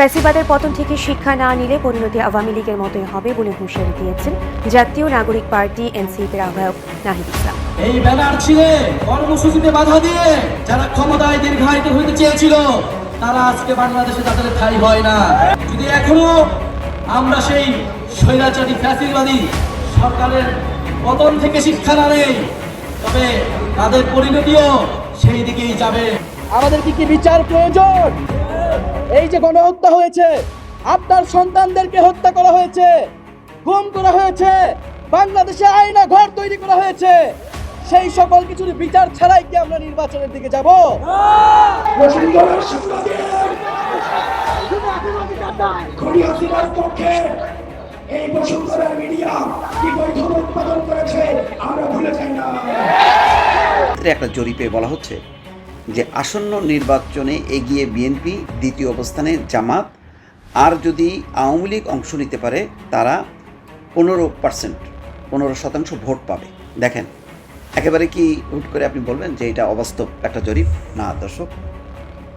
ফ্যাসিবাদের পতন থেকে শিক্ষা না নিলে পরিণতি আওয়ামী লীগের মতোই হবে বলে হুঁশিয়ারি দিয়েছেন জাতীয় নাগরিক পার্টি এনসিপির আহ্বায়ক নাহিদ ইসলাম। এই ব্যানার ছিঁড়ে কর্মসূচিতে বাধা দিয়ে যারা ক্ষমতায় দীর্ঘায়িত হইতে চেয়েছিল তারা আজকে বাংলাদেশে তাদের ঠাই হয় না। যদি এখনও আমরা সেই স্বৈরাচারী ফ্যাসিবাদী সরকারের পতন থেকে শিক্ষা না নেই তবে তাদের পরিণতিও সেই দিকেই যাবে। আমাদের কি কি বিচার প্রয়োজন? এই যে গণহত্যা হয়েছে আপনার সন্তানদেরকে হত্যা করা হয়েছে গুম করা হয়েছে বাংলাদেশে আয়না ঘর তৈরি করা হয়েছে সেই সকল কিছুর বিচার ছাড়াই কি আমরা নির্বাচনের দিকে যাব? বসুন্ধরার সাংবাদিক খড়ি হাসিনার পক্ষে এই বসুন্ধরার মিডিয়া কি বৈধতা উৎপাদন করেছে আমরা ভুলে যাই না একটা জরিপে বলা হচ্ছে যে আসন্ন নির্বাচনে এগিয়ে বিএনপি দ্বিতীয় অবস্থানে জামাত, আর যদি আওয়ামী লীগ অংশ নিতে পারে, তারা পনেরো পার্সেন্ট, পনেরো শতাংশ ভোট পাবে। দেখেন, একেবারে কি হুট করে আপনি বলবেন যে এটা অবাস্তব একটা জরিপ? না দর্শক,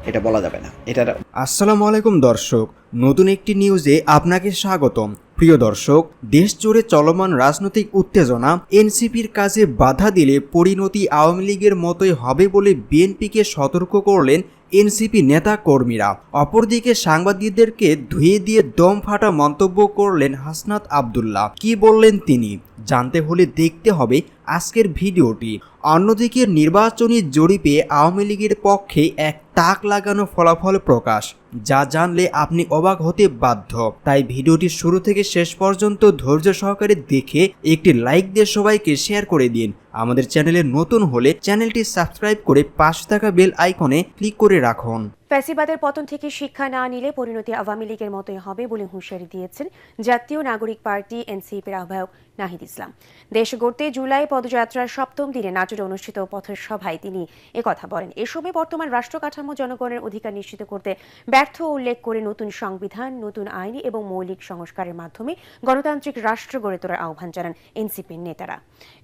এটা বলা যাবে না। এটার আসসালামু আলাইকুম দর্শক, নতুন একটি নিউজে আপনাকে স্বাগতম। প্রিয় দর্শক দেশ জুড়ে চলমান রাজনৈতিক উত্তেজনা এনসিপির কাজে বাধা দিলে পরিণতি আওয়ামী লীগের মতোই হবে বলে বিএনপিকে সতর্ক করলেন এনসিপি নেতা কর্মীরা অপরদিকে সাংবাদিকদেরকে ধুয়ে দিয়ে দম ফাটা মন্তব্য করলেন হাসনাত আবদুল্লাহ। কি বললেন তিনি? জানতে হলে দেখতে হবে আজকের ভিডিওটি অন্যদিকে নির্বাচনী জরিপে আওয়ামী লীগের পক্ষে এক তাক লাগানো ফলাফল প্রকাশ, যা জানলে আপনি অবাক হতে বাধ্য। তাই ভিডিওটি শুরু থেকে শেষ পর্যন্ত ধৈর্য সহকারে দেখে একটি লাইক দিয়ে সবাইকে শেয়ার করে দিন। আমাদের চ্যানেলে নতুন হলে চ্যানেলটি সাবস্ক্রাইব করে পাশে থাকা বেল আইকনে ক্লিক করে রাখুন। ফ্যাসিবাদের পতন থেকে শিক্ষা না নিলে পরিণতি আওয়ামী লীগের মতোই হবে বলে হুঁশিয়ারি দিয়েছেন জাতীয় নাগরিক পার্টি এনসিপির আহ্বায়ক নাহিদ ইসলাম। দেশ গড়তে জুলাই পদযাত্রার সপ্তম দিনে নাটোরে অনুষ্ঠিত পথের সভায় তিনি একথা বলেন। এ সময় বর্তমান রাষ্ট্র কাঠামো জনগণের অধিকার নিশ্চিত করতে ব্যর্থ উল্লেখ করে নতুন সংবিধান, নতুন আইন এবং মৌলিক সংস্কারের মাধ্যমে গণতান্ত্রিক রাষ্ট্র গড়ে তোলার আহ্বান জানান এনসিপির নেতারা।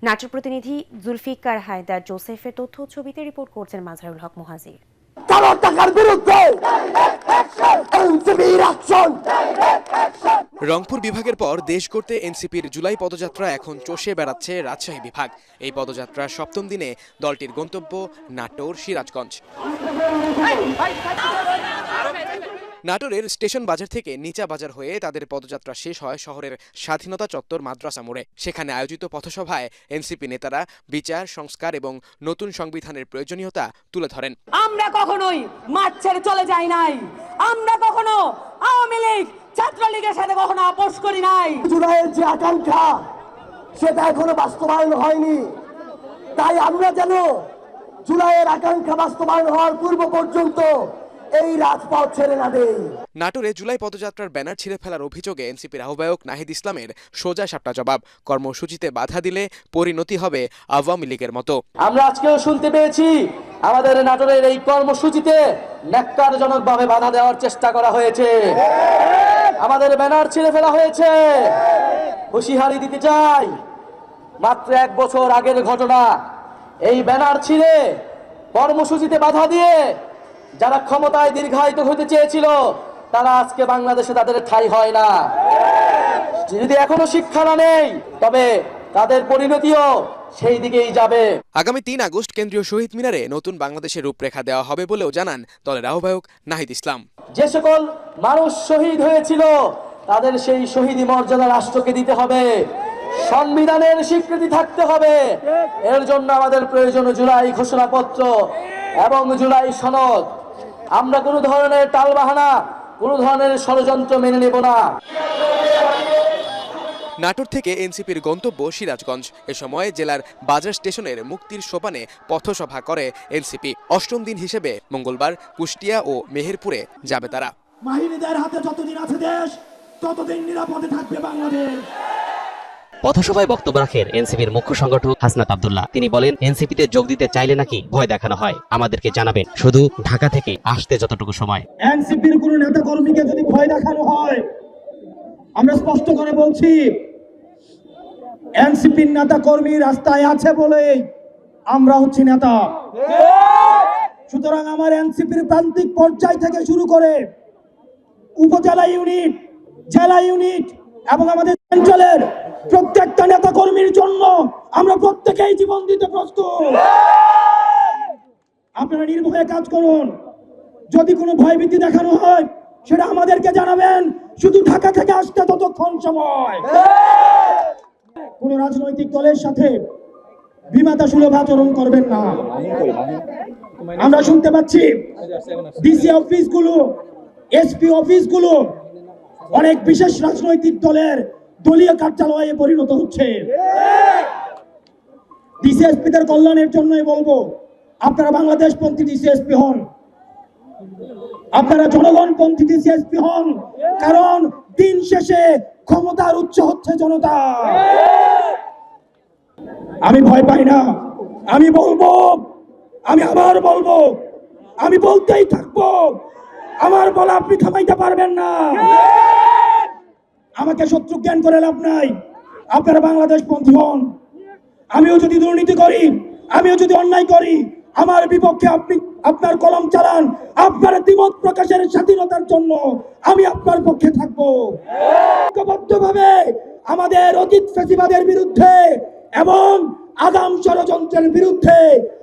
নাটোর প্রতিনিধি জুলফিকার হায়দার জোসেফের তথ্য ছবিতে রিপোর্ট করছেন মাজহারুল হক মুহাজির। টাকার বিরুদ্ধে। এনসিপির অ্যাকশন রংপুর বিভাগের পর দেশ করতে এনসিপির জুলাই পদযাত্রা এখন চষে বেড়াচ্ছে রাজশাহী বিভাগ। এই পদযাত্রার সপ্তম দিনে দলটির গন্তব্য নাটোর সিরাজগঞ্জ নাটোরের স্টেশন বাজার থেকে নিচা বাজার হয়ে তাদের পদযাত্রা শেষ হয় শহরের স্বাধীনতা চত্বর মাদ্রাসা মোড়ে। সেখানে আয়োজিত পথসভায় এনসিপি নেতারা বিচার সংস্কার এবং নতুন সংবিধানের প্রয়োজনীয়তা তুলে ধরেন। আমরা কখনোই মাঠ ছেড়ে চলে যাই নাই। আমরা কখনো আওয়ামী লীগ ছাত্রলীগের সাথে কখনো আপোষ করি নাই। জুলাইয়ের যে আকাঙ্ক্ষা সেটা এখনও বাস্তবায়ন হয়নি। তাই আমরা যেন জুলাইয়ের আকাঙ্ক্ষা বাস্তবায়ন হওয়ার পূর্ব পর্যন্ত এই রাজপথ ছেড়ে না দেই। নাটোরে জুলাই পদযাত্রার ব্যানার ছিঁড়ে ফেলার অভিযোগে এনসিপির আহ্বায়ক নাহিদ ইসলামের সোজা সাপটা জবাব। কর্মসূচিতে বাধা দিলে পরিণতি হবে আওয়ামী লীগের মতো। আমরা আজকেও শুনতে পেয়েছি আমাদের নাটোরের এই কর্মসূচিতে ন্যাক্কারজনক ভাবে বাধা দেওয়ার চেষ্টা করা হয়েছে। আমাদের ব্যানার ছিঁড়ে ফেলা হয়েছে। হুঁশিয়ারি দিতে চাই। মাত্র এক বছর আগের ঘটনা। এই ব্যানার ছিঁড়ে কর্মসূচিতে বাধা দিয়ে যারা ক্ষমতায় দীর্ঘায়িত হতে চেয়েছিল তারা আজকে বাংলাদেশে তাদের ঠাই হয় না। যদি এখনও শিক্ষা না নেই তবে তাদের পরিণতিও সেই দিকেই যাবে। আগামী তিন আগস্ট কেন্দ্রীয় শহীদ মিনারে নতুন বাংলাদেশের রূপরেখা দেওয়া হবে বলেও জানান দলের আহ্বায়ক নাহিদ ইসলাম। যে সকল মানুষ শহীদ হয়েছিল তাদের সেই শহীদি মর্যাদা রাষ্ট্রকে দিতে হবে। সংবিধানের স্বীকৃতি থাকতে হবে। এর জন্য আমাদের প্রয়োজন জুলাই ঘোষণাপত্র এবং জুলাই সনদ। আমরা কোনো ধরনের টালবাহানা কোনো ধরনের ষড়যন্ত্র মেনে নেব না। নাটোর থেকে এনসিপির গন্তব্য সিরাজগঞ্জ। এ সময় জেলার বাজার স্টেশনের মুক্তির সোপানে পথসভা করে এনসিপি। অষ্টম দিন হিসেবে মঙ্গলবার কুষ্টিয়া ও মেহেরপুরে যাবে তারা। হাতে যতদিন আছে দেশ ততদিন নিরাপদে থাকবে বাংলাদেশ। পথসভায় বক্তব্য রাখেন এনসিপির মুখ্য সংগঠক হাসনাত আব্দুল্লাহ। তিনি বলেন, এনসিপিতে যোগ দিতে চাইলে নাকি ভয় দেখানো হয়। আমাদেরকে জানাবেন, শুধু ঢাকা থেকে আসতে যতটুকু সময়। এনসিপির কোন নেতা কর্মীকে যদি ভয় দেখানো হয়, আমরা স্পষ্ট করে বলছি, এনসিপির নেতা কর্মী রাস্তায় আছে বলে আমরা হচ্ছি নেতা। সুতরাং আমার এনসিপির প্রান্তিক পর্যায় থেকে শুরু করে উপজেলা ইউনিট, জেলা ইউনিট এবং আমাদের অঞ্চলের প্রত্যেকটা নেতা কর্মীর জন্য আমরা প্রত্যেকেই জীবন দিতে প্রস্তুত। আপনারা নির্ভয়ে কাজ করুন। যদি কোনো ভয়ভীতি দেখানো হয়, সেটা আমাদেরকে জানাবেন। শুধু ঢাকা থেকে আসতে ততক্ষণ সময়। কোন রাজনৈতিক দলের সাথে বিমাতা সুলভ আচরণ করবেন না। আমরা শুনতে পাচ্ছি, ডিসি অফিসগুলো, এসপি অফিসগুলো অনেক বিশেষ রাজনৈতিক দলের দলীয় কার্যালয়ে পরিণত হচ্ছে। ডিসিএসপিদের কল্যাণের জন্যই বলব, আপনারা বাংলাদেশ পন্থী ডিসিএসপি হন। আপনারা জনগণ পন্থী ডিসিএসপি হন, কারণ দিন শেষে ক্ষমতার উচ্চ হচ্ছে জনতা। আমি ভয় পাই না। আমি বলব, আমি আবার বলব, আমি বলতেই থাকব। আমার বলা আপনি থামাইতে পারবেন না। আমাকে শত্রু জ্ঞান করে লাভ নাই। আপনারা বাংলাদেশ পন্থী হন। আমিও যদি দুর্নীতি করি, আমিও যদি অন্যায় করি, আমার বিপক্ষে আপনি আপনার কলম চালান, আপনার দ্বিমত প্রকাশের স্বাধীনতার জন্য আমি আপনার পক্ষে থাকব। ঐক্যবদ্ধভাবে আমাদের অতীত ফেসিবাদের বিরুদ্ধে এবং আগাম ষড়যন্ত্রের বিরুদ্ধে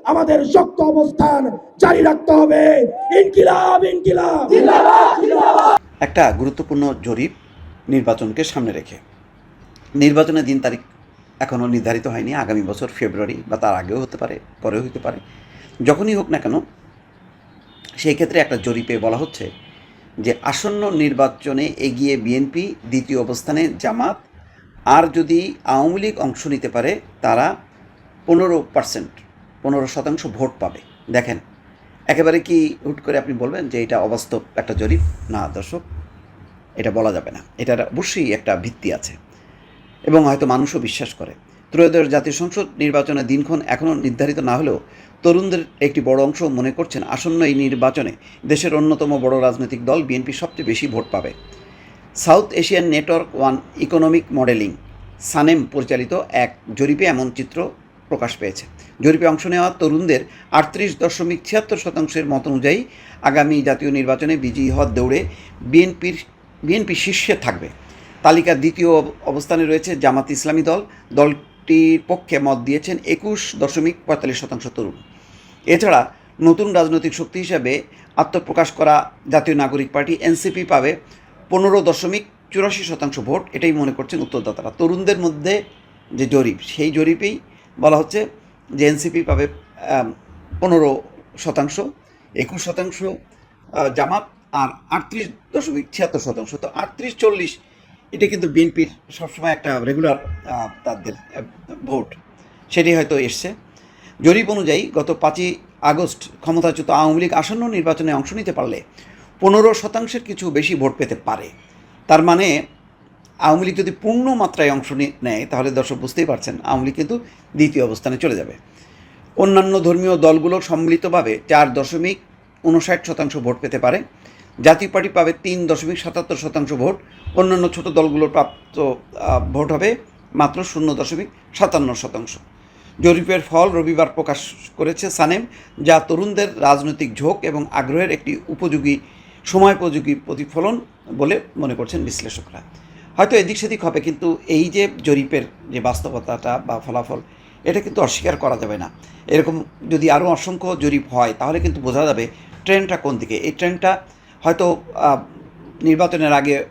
আমাদের শক্ত অবস্থান জারি রাখতে হবে। ইনকিলাব ইনকিলাব। একটা গুরুত্বপূর্ণ জরিপ নির্বাচনকে সামনে রেখে। নির্বাচনের দিন তারিখ এখনও নির্ধারিত হয়নি। আগামী বছর ফেব্রুয়ারি বা তার আগেও হতে পারে, পরেও হতে পারে। যখনই হোক না কেন, সেই ক্ষেত্রে একটা জরিপে বলা হচ্ছে যে আসন্ন নির্বাচনে এগিয়ে বিএনপি দ্বিতীয় অবস্থানে জামাত, আর যদি আওয়ামী লীগ অংশ নিতে পারে, তারা পনেরো পার্সেন্ট, পনেরো শতাংশ ভোট পাবে। দেখেন, একেবারে কি হুট করে আপনি বলবেন যে এটা অবাস্তব একটা জরিপ? না দর্শক এটা বলা যাবে না। এটার অবশ্যই একটা ভিত্তি আছে। এবং হয়তো মানুষও বিশ্বাস করে। ত্রয়োদশ জাতীয় সংসদ নির্বাচনের দিনক্ষণ এখনও নির্ধারিত না হলেও তরুণদের একটি বড় অংশ মনে করছেন আসন্ন এই নির্বাচনে দেশের অন্যতম বড় রাজনৈতিক দল বিএনপি সবচেয়ে বেশি ভোট পাবে। South Asian network one economic modelling, SANEM পরিচালিত এক জরিপে এমন চিত্র প্রকাশ পেয়েছে। জরিপে অংশ নেওয়া তরুণদের আটত্রিশ দশমিক ছিয়াত্তর শতাংশের মত অনুযায়ী আগামী জাতীয় নির্বাচনে বিজয়ী হওয়ার দৌড়ে বিএনপির বিএনপি শীর্ষে থাকবে। তালিকার দ্বিতীয় অবস্থানে রয়েছে জামাত ইসলামী দল। দলটির পক্ষে মত দিয়েছেন একুশ দশমিক পঁয়তাল্লিশ শতাংশ তরুণ। এছাড়া নতুন রাজনৈতিক শক্তি হিসাবে আত্মপ্রকাশ করা জাতীয় নাগরিক পার্টি এনসিপি পাবে পনেরো দশমিক চুরাশি শতাংশ ভোট। এটাই মনে করছেন উত্তরদাতারা। তরুণদের মধ্যে যে জরিপ, সেই জরিপেই বলা হচ্ছে যে এনসিপি পাবে পনেরো শতাংশ, একুশ শতাংশ জামাত আর আটত্রিশ দশমিক ছিয়াত্তর শতাংশ। তো আটত্রিশ চল্লিশ, এটা কিন্তু বিএনপির সবসময় একটা রেগুলার তাদের ভোট সেটি হয়তো এসছে। জরিপ অনুযায়ী গত পাঁচই আগস্ট ক্ষমতাচ্যুত আওয়ামী লীগ আসন্ন নির্বাচনে অংশ নিতে পারলে পনেরো শতাংশের কিছু বেশি ভোট পেতে পারে। তার মানে আওয়ামী লীগ যদি পূর্ণ মাত্রায় অংশ নেয়, তাহলে দর্শক বুঝতেই পারছেন আওয়ামী লীগ কিন্তু দ্বিতীয় অবস্থানে চলে যাবে। অন্যান্য ধর্মীয় দলগুলো সম্মিলিতভাবে চার দশমিক উনষাট শতাংশ ভোট পেতে পারে। জাতীয় পার্টি পাবে তিন দশমিক সাতাত্তর শতাংশ ভোট। অন্যান্য ছোট দলগুলোর প্রাপ্ত ভোট হবে মাত্র শূন্য দশমিক সাতান্ন শতাংশ। জরিপের ফল রবিবার প্রকাশ করেছে সানেম, যা তরুণদের রাজনৈতিক ঝোঁক এবং আগ্রহের একটি উপযোগী, সময়োপযোগী প্রতিফলন বলে মনে করছেন বিশ্লেষকরা। হয়তো এদিক সেদিক হবে, কিন্তু এই যে জরিপের যে বাস্তবতাটা বা ফলাফল, এটা কিন্তু অস্বীকার করা যাবে না। এরকম যদি আরও অসংখ্য জরিপ হয়, তাহলে কিন্তু বোঝা যাবে ট্রেনটা কোন দিকে। এই ট্রেন্ডটা হয়তো নির্বাচনের আগে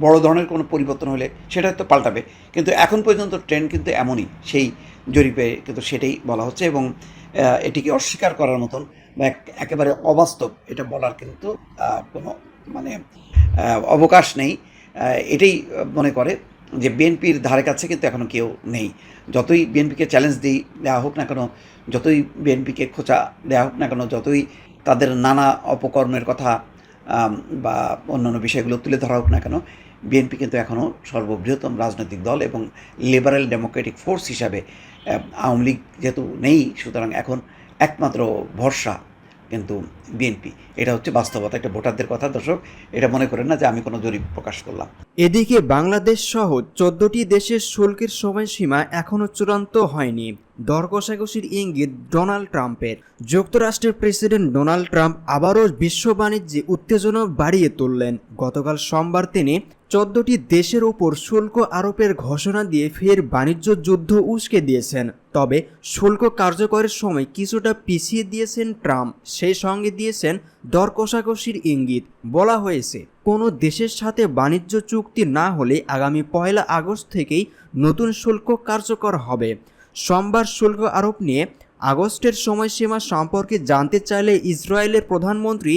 বড় ধরনের কোনো পরিবর্তন হলে সেটা হয়তো পাল্টাবে। কিন্তু এখন পর্যন্ত ট্রেন্ড কিন্তু এমনই, সেই জরিপে কিন্তু সেটাই বলা হচ্ছে এবং এটিকে অস্বীকার করার মতন বা এক- একেবারে অবাস্তব এটা বলার কিন্তু কোনো মানে অবকাশ নেই। এটাই মনে করে যে বিএনপির ধারে কাছে কিন্তু এখনও কেউ নেই। যতই বিএনপিকে চ্যালেঞ্জ দিই দেওয়া হোক না কেন, যতই বিএনপিকে খোঁচা দেওয়া হোক না কেন, যতই তাদের নানা অপকর্মের কথা বা অন্যান্য বিষয়গুলো তুলে ধরা হোক না কেন, বিএনপি কিন্তু এখনও সর্ববৃহত্তম রাজনৈতিক দল এবং লিবারেল ডেমোক্রেটিক ফোর্স হিসাবে আওয়ামী লীগ যেহেতু নেই, সুতরাং এখন একমাত্র ভরসা কিন্তু বিএনপি। এটা হচ্ছে বাস্তবতা একটা ভোটারদের কথা দর্শক, এটা মনে করেন না যে আমি কোনো জরিপ প্রকাশ করলাম। এদিকে বাংলাদেশ সহ চোদ্দটি দেশের শুল্কের সময়সীমা এখনও চূড়ান্ত হয়নি। দর কষাকষির ইঙ্গিত ডোনাল্ড ট্রাম্পের। যুক্তরাষ্ট্রের প্রেসিডেন্ট ডোনাল্ড ট্রাম্প আবারও বিশ্ব বাণিজ্যে উত্তেজনা বাড়িয়ে তুললেন। গতকাল সোমবার তিনি চোদ্দটি দেশের ওপর শুল্ক আরোপের ঘোষণা দিয়ে ফের বাণিজ্য যুদ্ধ উস্কে দিয়েছেন। তবে শুল্ক কার্যকরের সময় কিছুটা পিছিয়ে দিয়েছেন ট্রাম্প। সেই সঙ্গে দিয়েছেন দর কষাকষির ইঙ্গিত। বলা হয়েছে, কোনো দেশের সাথে বাণিজ্য চুক্তি না হলে আগামী পয়লা আগস্ট থেকেই নতুন শুল্ক কার্যকর হবে। সোমবার শুল্ক আরোপ নিয়ে আগস্টের সময়সীমা সম্পর্কে জানতে চাইলে ইসরায়েলের প্রধানমন্ত্রী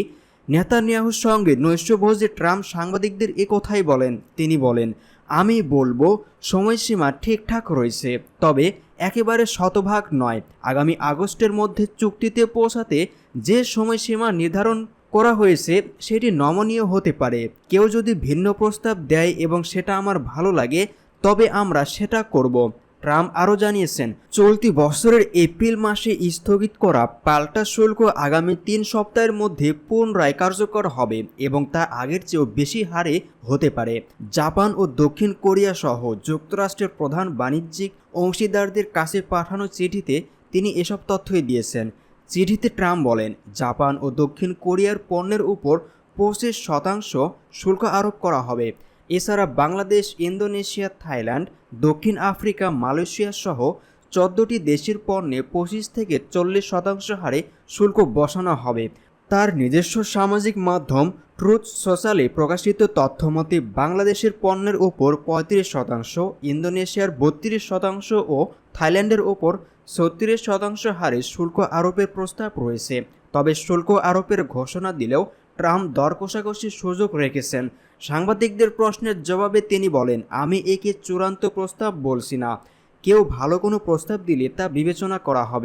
নেতানিয়াহুর সঙ্গে নৈশভোজে ট্রাম্প সাংবাদিকদের কথাই বলেন। তিনি বলেন, আমি বলব, সময়সীমা ঠিকঠাক রয়েছে, তবে একেবারে শতভাগ নয়। আগামী আগস্টের মধ্যে চুক্তিতে পৌঁছাতে যে সময়সীমা নির্ধারণ করা হয়েছে, সেটি নমনীয় হতে পারে। কেউ যদি ভিন্ন প্রস্তাব দেয় এবং সেটা আমার ভালো লাগে, তবে আমরা সেটা করব। ট্রাম্প আরও জানিয়েছেন, চলতি বছরের এপ্রিল মাসে স্থগিত করা পাল্টা শুল্ক আগামী তিন সপ্তাহের মধ্যে পুনরায় কার্যকর হবে এবং তা আগের চেয়েও বেশি হারে হতে পারে। জাপান ও দক্ষিণ কোরিয়া সহ যুক্তরাষ্ট্রের প্রধান বাণিজ্যিক অংশীদারদের কাছে পাঠানো চিঠিতে তিনি এসব তথ্যই দিয়েছেন। চিঠিতে ট্রাম্প বলেন, জাপান ও দক্ষিণ কোরিয়ার পণ্যের উপর পঁচিশ শতাংশ শুল্ক আরোপ করা হবে। এছাড়া বাংলাদেশ, ইন্দোনেশিয়া, থাইল্যান্ড, দক্ষিণ আফ্রিকা, মালয়েশিয়া সহ চোদ্দটি দেশের পণ্যে পঁচিশ থেকে চল্লিশ শতাংশ হারে শুল্ক বসানো হবে। তার নিজস্ব সামাজিক মাধ্যম ট্রুথ সোশ্যালে প্রকাশিত তথ্যমতে বাংলাদেশের পণ্যের ওপর পঁয়ত্রিশ শতাংশ, ইন্দোনেশিয়ার বত্রিশ শতাংশ ও থাইল্যান্ডের ওপর ছত্রিশ শতাংশ হারে শুল্ক আরোপের প্রস্তাব রয়েছে। তবে শুল্ক আরোপের ঘোষণা দিলেও ট্রাম্প দর কষাকষির সুযোগ রেখেছেন। সাংবাদিকদের প্রশ্নের জবাবে তিনি বলেন, আমি একে চূড়ান্ত প্রস্তাব বলছি না। কেউ ভালো কোনো প্রস্তাব দিলে তা বিবেচনা করা হবে।